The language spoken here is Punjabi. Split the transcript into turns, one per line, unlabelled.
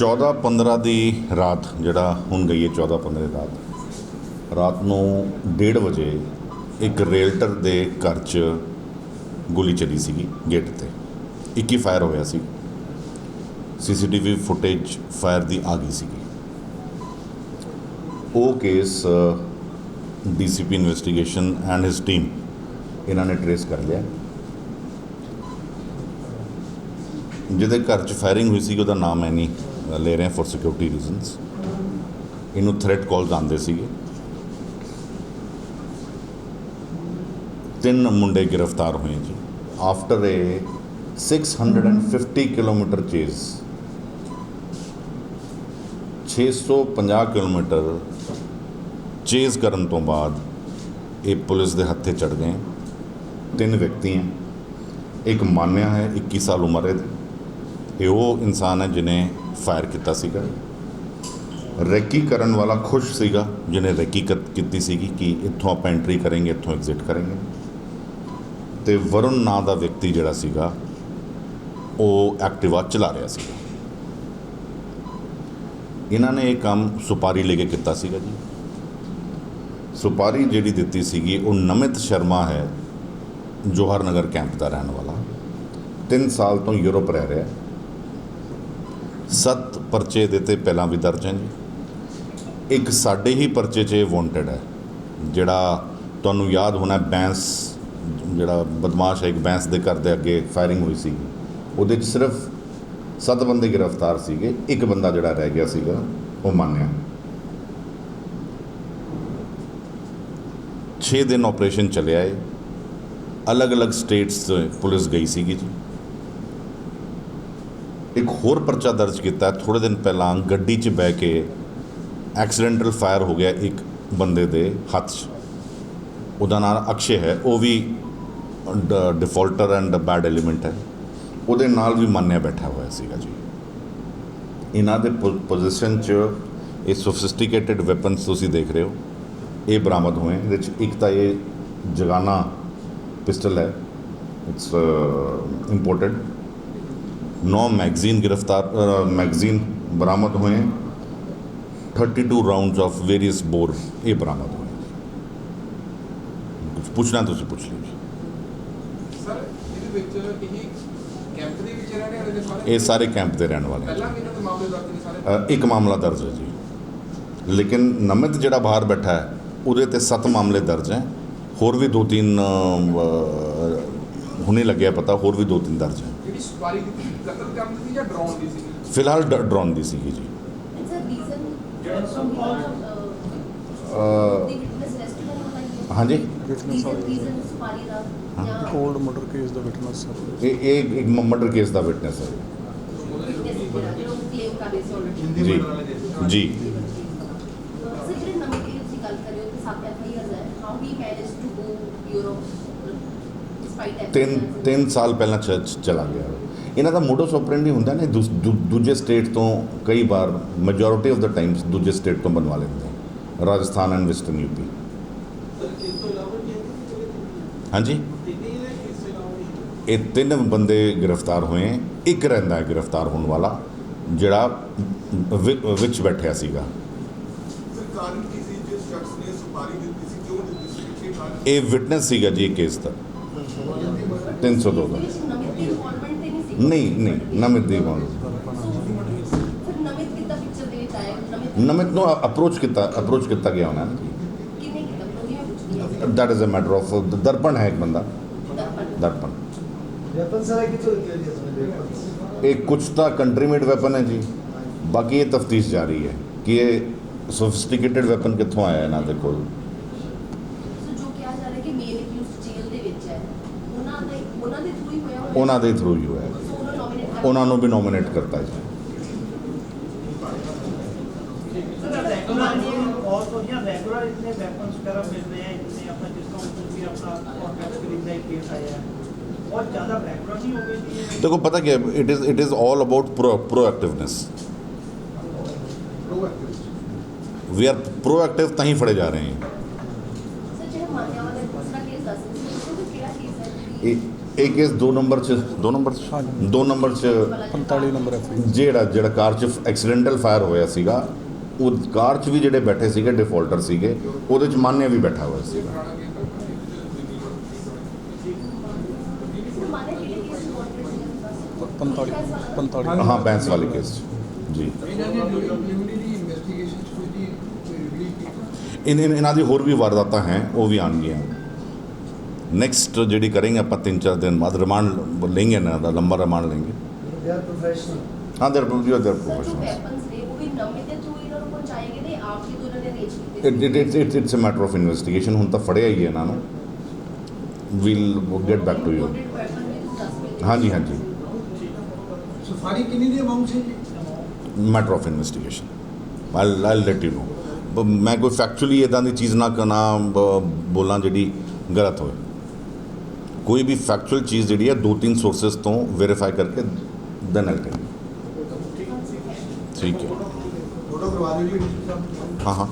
14 15 ਦੀ ਰਾਤ, ਜਿਹੜਾ ਹੁਣ ਗਈ ਹੈ 14 15 ਦੀ ਰਾਤ। ਰਾਤ ਨੂੰ 1:30 ਵਜੇ ਇੱਕ ਰੇਲਟਰ ਦੇ ਘਰ 'ਚ ਗੋਲੀ ਚੱਲੀ ਸੀਗੀ ਗੇਟ ਤੇ। 21 ਫਾਇਰ ਹੋਇਆ ਸੀ। ਸੀਸੀਟੀਵੀ ਫੁਟੇਜ ਫਾਇਰ ਦੀ ਆ ਗਈ ਸੀਗੀ। ਉਹ case DCP investigation and his team ਇਹਨਾਂ ਨੇ ਟਰੇਸ ਕਰ ਲਿਆ। ਜਿਹਦੇ ਘਰ 'ਚ ਫਾਇਰਿੰਗ ਹੋਈ ਸੀ ਉਹਦਾ ਨਾਮ ਹੈ ਨਹੀਂ। ਲੈ ਰਹੇ ਫॉर ਸਿਕਿਉਰਿਟੀ ਰੀਜ਼ਨਸ ਇਹਨੂੰ ਥ੍ਰੈਟ ਕਾਲਸ ਆਉਂਦੇ ਸੀਗੇ। ਤਿੰਨ ਮੁੰਡੇ ਗ੍ਰਿਫਤਾਰ ਹੋਏ ਜੀ। After a 650 kilometre chase 650 kilometre chase ਕਰਨ ਤੋਂ ਬਾਅਦ ਇਹ ਪੁਲਿਸ ਦੇ ਹੱਥੇ ਚੜ ਗਏ। ਤਿੰਨ ਵਿਅਕਤੀ ਹੈ ਇੱਕ ਮਾਨਿਆ ਹੈ 21 ਸਾਲ ਉਮਰ ਹੈ। ਇਹ ਉਹ ਇਨਸਾਨ ਹੈ ਜਿਨੇ ਫਾਇਰ ਕੀਤਾ ਸੀਗਾ। ਰੈਕੀ ਕਰਨ ਵਾਲਾ ਖੁਸ਼ ਸੀਗਾ ਜਿਹਨੇ ਰੈਕੀ ਕਤ- ਕੀਤੀ ਸੀਗੀ ਕਿ ਇੱਥੋਂ ਆਪਾਂ ਐਂਟਰੀ ਕਰਾਂਗੇ, ਇੱਥੋਂ ਐਗਜ਼ਿਟ ਕਰਾਂਗੇ। ਤੇ ਵਰੁਣ ਨਾਂ ਦਾ ਵਿਅਕਤੀ ਜਿਹੜਾ ਸੀਗਾ, ਉਹ ਐਕਟਿਵਾ ਚਲਾ ਰਿਹਾ ਸੀਗਾ। ਇਹਨਾਂ ਨੇ ਇਹ ਕੰਮ ਸੁਪਾਰੀ ਲੈ ਕੇ ਕੀਤਾ ਸੀਗਾ ਜੀ। ਸੁਪਾਰੀ ਜਿਹੜੀ ਦਿੱਤੀ ਸੀਗੀ, ਉਹ ਨਮਿਤ ਸ਼ਰਮਾ ਹੈ ਜੋਹਰ ਨਗਰ ਕੈਂਪ ਦਾ ਰਹਿਣ ਵਾਲਾ। 3 ਸਾਲ ਤੋਂ ਯੂਰਪ ਰਹਿ ਰਿਹਾ। ਸੱਤ ਪਰਚੇ ਦੇ ਤੇ ਪਹਿਲਾਂ ਵੀ ਦਰਜ ਹੈ ਜੀ। ਇੱਕ ਸਾਡੇ ਹੀ ਪਰਚੇ 'ਚ ਵਾਂਟਡ ਹੈ, ਜਿਹੜਾ ਤੁਹਾਨੂੰ ਯਾਦ ਹੋਣਾ ਬੈਂਸ, ਜਿਹੜਾ ਬਦਮਾਸ਼ ਹੈ, ਇੱਕ ਬੈਂਸ ਦੇ ਘਰ ਦੇ ਅੱਗੇ ਫਾਇਰਿੰਗ ਹੋਈ ਸੀ ਉਹਦੇ 'ਚ ਸਿਰਫ ਸੱਤ ਬੰਦੇ ਗ੍ਰਿਫਤਾਰ ਸੀਗੇ, ਇੱਕ ਬੰਦਾ ਜਿਹੜਾ ਰਹਿ ਗਿਆ ਸੀਗਾ, ਉਹ ਮੰਨਿਆ। 6 ਦਿਨ ਆਪਰੇਸ਼ਨ ਚੱਲਿਆ ਏ। ਅਲੱਗ-ਅਲੱਗ ਸਟੇਟਸ 'ਚ ਪੁਲਿਸ ਗਈ ਸੀਗੀ ਜੀ। ਇੱਕ ਹੋਰ ਪਰਚਾ ਦਰਜ ਕੀਤਾ ਥੋੜੇ ਦਿਨ ਪਹਿਲਾਂ ਗੱਡੀ 'ਚ ਬਹਿ ਕੇ ਐਕਸੀਡੈਂਟਲ ਫਾਇਰ ਹੋ ਗਿਆ ਇੱਕ ਬੰਦੇ ਦੇ ਹੱਥ 'ਚ। ਉਹਦਾ ਨਾਮ ਅਕਸ਼ੇ ਹੈ। ਉਹ ਵੀ ਡਿਫਾਲਟਰ ਐਂਡ ਬੈਡ ਐਲੀਮੈਂਟ ਹੈ। ਉਹਦੇ ਨਾਲ ਵੀ ਮੰਨਿਆ ਬੈਠਾ ਹੋਇਆ ਸੀਗਾ ਜੀ। ਇਹਨਾਂ ਦੇ ਪੋਜੀਸ਼ਨ 'ਚ ਇਹ ਸੋਫਿਸਟੀਕੇਟਿਡ ਵੈਪਨਸ ਤੁਸੀਂ ਦੇਖ ਰਹੇ ਹੋ। ਇਹ ਬਰਾਮਦ ਹੋਏ ਇਹਦੇ 'ਚ ਇੱਕ ਤਾਂ ਇਹ ਜਗਾਨਾ ਪਿਸਟਲ ਹੈ। ਇਟਸ ਇੰਪੋਰਟਡ ਨੌ ਮੈਗਜ਼ੀਨ ਗ੍ਰਿਫਤਾਰ ਮੈਗਜ਼ੀਨ ਬਰਾਮਦ ਹੋਏ हैं। 32 ਰਾਉਂਡਸ ਆਫ ਵੇਰੀਅਸ ਬੋਰ ਇਹ ਬਰਾਮਦ ਹੋਏ ਕੁਝ ਪੁੱਛਣਾ ਤੁਸੀਂ ਪੁੱਛ ਲਿਓ
ਸਰ ਇਹਦੇ ਵਿੱਚ ਇਹ ਕੈਂਪ ਦੇ ਵਿੱਚ ਰਹਿਣੇ ਵਾਲੇ ਸਾਰੇ?
ਇਹ ਸਾਰੇ ਕੈਂਪ ਦੇ ਰਹਿਣ ਵਾਲੇ।
ਪਹਿਲਾਂ ਵੀ ਇਹਨਾਂ ਦੇ ਮਾਮਲੇ ਦਰਜ ਨੇ ਸਾਰੇ?
ਇੱਕ ਮਾਮਲਾ ਦਰਜ ਹੈ ਜੀ। ਲੇਕਿਨ ਨਮਿਤ ਜਿਹੜਾ ਬਾਹਰ ਬੈਠਾ ਹੈ ਉਹਦੇ ਤੇ ਸੱਤ ਮਾਮਲੇ ਦਰਜ ਹੈ। ਹੋਰ ਵੀ ਦੋ ਤਿੰਨ ਹੁਣੇ ਲੱਗਿਆ ਪਤਾ ਹੋਰ ਵੀ ਦੋ ਤਿੰਨ ਦਰਜ ਹੈ।
ਜਿਹੜੀ ਸਵਾਰੀ ਦਿੱਤੀ ਸੀ, ਕਤਲ ਕਰਨ ਦੀ ਸੀ ਜਾਂ ਡਰਾਉਣ ਦੀ ਸੀ
ਫਿਲਹਾਲ ਡ- ਡਰੋਨ ਦੀ ਸੀਗੀ ਜੀ
It's a reason.
Yes, some cause.
A,
The witness testimony ਹੋਣਾ
ਹਾਂਜੀ
ਵਿਟਨੈਸ
Reason,
ਵਾਲੀ
reason ਸਫਾਰੀ ਦਾ
ਹਾਂ।
ਜਾਂ
ਕੋਲਡ ਮਰਡਰ ਕੇਸ ਦਾ ਵਿਟਨੈਸ ਸਰ
ਇਹ ਇਹ ਇੱਕ ਮਰਡਰ ਕੇਸ ਦਾ ਵਿਟਨੈਸ ਹੈ
witness ਜਿਹੜਾ ਜਿਹੜਾ ਉਹ claim ਕਰ ਰਹੇ ਸੀ already।
ਜੀ ਜੀ
ਸਰ ਜਿਹੜੇ ਨਵੇਂ ਕੇਸ ਦੀ ਗੱਲ ਕਰ ਰਹੇ ਹੋ ਕਿ 7 ਐਫਆਈਆਰਸ ਹੈ how we manage to go Europe despite
ਤਿੰਨ ਤਿੰਨ ਸਾਲ ਪਹਿਲਾਂ ਚ- ਚ- ਚਲਾ ਗਿਆ ਇਹਨਾਂ ਦਾ ਮੋਡਸ ਆਪਰੈਂਡੀ ਹੁੰਦਾ ਨੇ ਦੂਜੇ ਸਟੇਟ ਤੋਂ ਕਈ ਵਾਰ ਮੈਜੋਰਿਟੀ ਆਫ ਦਾ ਟਾਈਮਸ ਦੂਜੇ ਸਟੇਟ ਤੋਂ ਬਣਵਾ ਲੈਂਦੇ ਰਾਜਸਥਾਨ ਐਂਡ ਵੈਸਟਰਨ ਯੂਪੀ ਹਾਂਜੀ। ਇਹ ਤਿੰਨ ਬੰਦੇ ਗ੍ਰਿਫਤਾਰ ਹੋਏ। ਇੱਕ ਰਹਿੰਦਾ ਹੈ ਗ੍ਰਿਫਤਾਰ ਹੋਣ ਵਾਲਾ ਜਿਹੜਾ ਵਿੱਚ ਬੈਠਿਆ ਸੀਗਾ।
ਸਰਕਾਰੀ ਕਿਸੇ ਜਿਸ ਸ਼ਖਸ ਨੇ ਸੁਪਾਰੀ ਦਿੱਤੀ ਸੀ ਕਿਉਂ ਦਿੱਤੀ ਸੀ? ਕਿੱਥੇ ਕਾਰਨ?
ਇਹ ਵਿਟਨੈਸ ਸੀਗਾ ਜੀ ਕੇਸ ਦਾ। 302 ਦਾ
ਨਹੀਂ
ਨਹੀਂ ਨਮਿਤ ਦੀ
ਬੋਲ।
ਨਮਿਤ ਨੂੰ ਅਪਰੋਚ ਕੀਤਾ ਅਪਰੋਚ ਕੀਤਾ ਗਿਆ ਉਹਨਾਂ ਨੇ। That is a matter of ਦਰਪਣ ਹੈ ਇੱਕ ਬੰਦਾ।
ਦਰਪਣ।
ਵੈਪਨ ਸਾਰਾ ਕਿਥੋਂ ਨਿਕਲ
ਇਹ ਕੁਝ ਤਾਂ ਕੰਟਰੀ ਮੇਡ ਵੈਪਨ ਹੈ ਜੀ। ਬਾਕੀ ਇਹ ਤਫਤੀਸ਼ ਜਾਰੀ ਹੈ ਕਿ ਇਹ ਸੋਫਿਸਟੀਕੇਟਡ ਵੈਪਨ ਕਿੱਥੋਂ ਆਇਆ ਇਹਨਾਂ ਦੇ ਕੋਲ।
ਸੋ ਜੋ ਕਿਹਾ ਜਾ ਰਿਹਾ ਕਿ ਮੇਨ ਅਕਿਊਜ਼ ਜੇਲ੍ਹ ਦੇ ਵਿੱਚ ਹੈ। ਉਹਨਾਂ ਦੇ ਉਹਨਾਂ ਦੇ ਥਰੂ ਹੀ ਹੋਇਆ ਹੋਇਆ
ਉਹਨਾਂ ਦੇ ਥਰੂ ਹੀ ਹੋਇਆ ਹੈ।
ਸੋ ਉਹਨਾਂ nominate ਕਰ-
ਉਹਨਾਂ ਨੂੰ ਵੀ ਨੋਮੀਨੇਟ ਕਰਤਾ ਜੀ
रेगुलर और तो यहाँ रेगुलर इतने वेपन्स वगैरह मिल रहे हैं इतने अपना जिसका ऊपर भी अपना कॉन्ट्रैक्ट खरीदने का केस आया है
ਇਹ ਕੇਸ ਦੋ ਨੰਬਰ 'ਚ ਦੋ ਨੰਬਰ 'ਚ ਦੋ ਨੰਬਰ 'ਚ
45 ਨੰਬਰ ਐਫਆਈ
ਜਿਹੜਾ ਜਿਹੜਾ ਕਾਰ 'ਚ ਐਕਸੀਡੈਂਟਲ ਫਾਇਰ ਹੋਇਆ ਸੀਗਾ ਉਹ ਕਾਰ 'ਚ ਵੀ ਜਿਹੜੇ ਬੈਠੇ ਸੀਗੇ ਡਿਫਾਲਟਰ ਸੀਗੇ ਉਹਦੇ 'ਚ ਮਾਨਿਆ ਵੀ ਬੈਠਾ ਹੋਇਆ ਸੀਗਾ
ਪੰਤਾਲੀ
ਹਾਂ ਬੈਂਸ ਵਾਲੇ ਕੇਸ 'ਚ ਜੀ
ਇਹਨਾਂ
ਦੀ ਹੋਰ ਵੀ ਵਾਰਦਾਤਾਂ ਹੈ ਉਹ ਵੀ ਆਣਗੀਆਂ ਨੈਕਸਟ ਜਿਹੜੀ ਕਰਾਂਗੇ ਆਪਾਂ ਤਿੰਨ ਚਾਰ ਦਿਨ ਬਾਅਦ ਰਿਮਾਂਡ ਲੈਂਗੇ ਇਹਨਾਂ ਦਾ ਲੰਬਾ ਰਿਮਾਂਡ ਲੈਂਗੇ।
ਦੇ ਆਰ ਪ੍ਰੋਫੈਸ਼ਨਲ
ਹਾਂ ਪ੍ਰੋਫੈਸ਼ਨਲ ਪ੍ਰੋਫੈਸ਼ਨਲ
ਨੇ ਦੇ ਨੂੰ ਨੇ ਨੇ ਅਰੇਂਜ ਕੀਤੇ
it it it's a matter of investigation ਹੁਣ ਤਾਂ ਫੜਿਆ ਹੀ ਹੈ ਇਹਨਾਂ ਨੂੰ। We'll get back to you ਹਾਂਜੀ ਹਾਂਜੀ।
ਸਫਾਰੀ ਕਿੰਨੀ ਦੀ amount C?
Matter of investigation I I let you know ਮੈਂ ਕੋਈ ਫੈਕਚੁਅਲੀ ਇਦਾਂ ਦੀ ਚੀਜ਼ ਨਾ ਕਰਨਾ ਬੋਲਾਂ ਜਿਹੜੀ ਗਲਤ ਹੋਵੇ ਕੋਈ ਵੀ ਫੈਕਚੁਅਲ ਚੀਜ਼ ਜਿਹੜੀ ਹੈ ਦੋ ਤਿੰਨ ਸੋਰਸਸ ਤੋਂ ਵੈਰੀਫਾਈ ਕਰਕੇ ਦੈਨ ਆਈ ਟੈਲ ਠੀਕ ਹੈ।
ਫੋਟੋ ਕਰਵਾ ਦਿਓ ਜੀ।
ਹਾਂ ਹਾਂ।